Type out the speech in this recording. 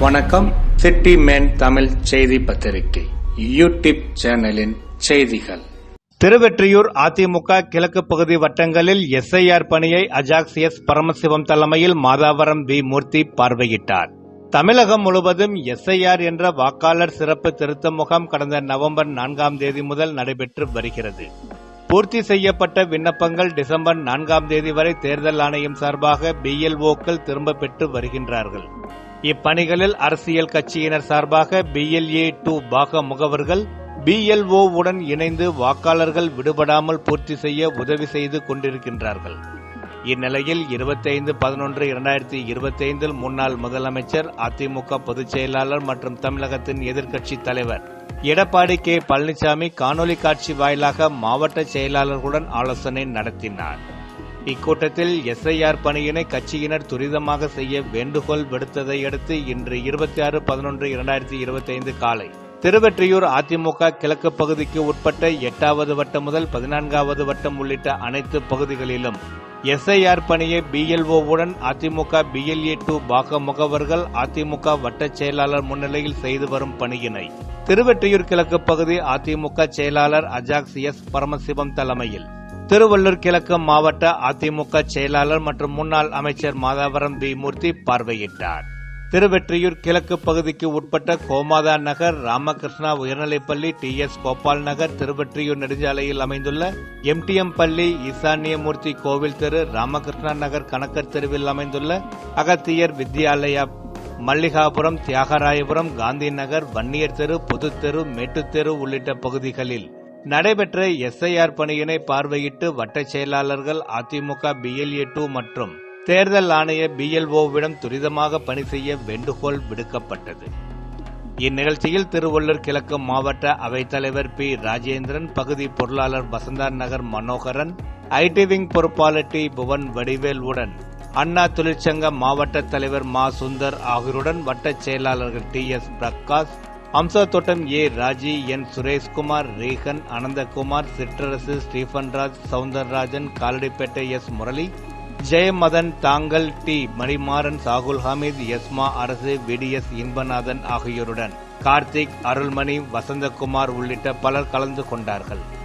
வணக்கம். City man Tamil செய்தி பத்திரிகை யூடியூப் சேனலின் செய்திகள். திருவெற்றியூர் அதிமுக கிழக்கு பகுதி வட்டங்களில் எஸ்ஐஆர் பணியை அஜாக்சியஸ் பரமசிவம் தலைமையில் மாதாவரம் வி மூர்த்தி பார்வையிட்டார். தமிழகம் முழுவதும் எஸ்ஐஆர் என்ற வாக்காளர் சிறப்பு திருத்த முகாம் கடந்த நவம்பர் நான்காம் தேதி முதல் நடைபெற்று வருகிறது. பூர்த்தி செய்யப்பட்ட விண்ணப்பங்கள் டிசம்பர் நான்காம் தேதி வரை தேர்தல் ஆணையம் சார்பாக பிஎல்ஓக்கள் திரும்ப பெற்று வருகின்றார்கள். இப்பணிகளில் அரசியல் கட்சியினர் சார்பாக பிஎல்ஏ டூ பாக முகவர்கள் பிஎல்ஓ உடன் இணைந்து வாக்காளர்கள் விடுபடாமல் பூர்த்தி செய்ய உதவி செய்து கொண்டிருக்கின்றார்கள். இந்நிலையில் இருபத்தைந்து பதினொன்று இரண்டாயிரத்தி இருபத்தைந்தில் முன்னாள் முதலமைச்சர் அதிமுக பொதுச் செயலாளர் மற்றும் தமிழகத்தின் எதிர்க்கட்சித் தலைவர் எடப்பாடி கே. பழனிசாமி காணொலி காட்சி வாயிலாக மாவட்ட செயலாளர்களுடன் ஆலோசனை நடத்தினார். இக்கூட்டத்தில் எஸ்ஐஆர் பணியினை கட்சியினர் துரிதமாக செய்ய வேண்டுகோள் விடுத்ததை அடுத்து இன்று இருபத்தி ஆறு பதினொன்று இரண்டாயிரத்தி இருபத்தைந்து காலை திருவெற்றியூர் அதிமுக கிழக்கு பகுதிக்கு உட்பட்ட எட்டாவது வட்டம் முதல் பதினான்காவது வட்டம் உள்ளிட்ட அனைத்து பகுதிகளிலும் எஸ்ஐஆர் பணியை பிஎல்ஓவுடன் அதிமுக பிஎல்ஏ டூ பாக முகவர்கள் அதிமுக வட்டச் செயலாளர் முன்னிலையில் செய்து வரும் பணியினை திருவெற்றியூர் கிழக்கு பகுதி அதிமுக செயலாளர் அஜாக்ஸ் எஸ் பரமசிவம் தலைமையில் திருவள்ளூர் கிழக்கு மாவட்ட அதிமுக செயலாளர் மற்றும் முன்னாள் அமைச்சர் மாதாவரம் வி மூர்த்தி பார்வையிட்டார். திருவெற்றியூர் கிழக்கு பகுதிக்கு உட்பட்ட கோமாதா நகர் ராமகிருஷ்ணா உயர்நிலைப்பள்ளி டி எஸ் கோபால் நகர் திருவெற்றியூர் நெடுஞ்சாலையில் அமைந்துள்ள எம்டிஎம் பள்ளி ஈசான்யமூர்த்தி கோவில் தெரு ராமகிருஷ்ணா நகர் கணக்கர் தெருவில் அமைந்துள்ள அகத்தியர் வித்யாலயா மல்லிகாபுரம் தியாகராயபுரம் காந்தி நகர் வன்னியர் தெரு புதுத்தெரு மேட்டுத்தெரு உள்ளிட்ட பகுதிகளில் நடைபெற்ற எஸ்ஐஆர் பணியினை பார்வையிட்டு வட்டச் செயலாளர்கள் அதிமுக பிஎல்ஏ டூ மற்றும் தேர்தல் ஆணைய பிஎல்ஓவிடம் துரிதமாக பணி செய்ய வேண்டுகோள் விடுக்கப்பட்டது. இந்நிகழ்ச்சியில் திருவள்ளூர் கிழக்கு மாவட்ட அவைத்தலைவர் பி ராஜேந்திரன் பகுதி பொருளாளர் வசந்தா நகர் மனோகரன் ஐடி விங் பொறுப்பாளர் டி புவன் வடிவேல் உடன் அண்ணா தொழிற்சங்க மாவட்ட தலைவர் மா சுந்தர் ஆகியோருடன் வட்டச் செயலாளர்கள் D S Prakash Amsa Thottam A. Raji N. Sureshkumar Regan Ananthakumar Chitrarasu Stephenraj Soundararajan Kaladipet S. Murali Jayamathan Thangal T. Manimaran Sahul Hameed Esma Arasu VTS Inbanathan ஆகியோருடன் கார்த்திக் அருள்மணி வசந்தகுமார் உள்ளிட்ட பலர் கலந்து கொண்டார்கள்.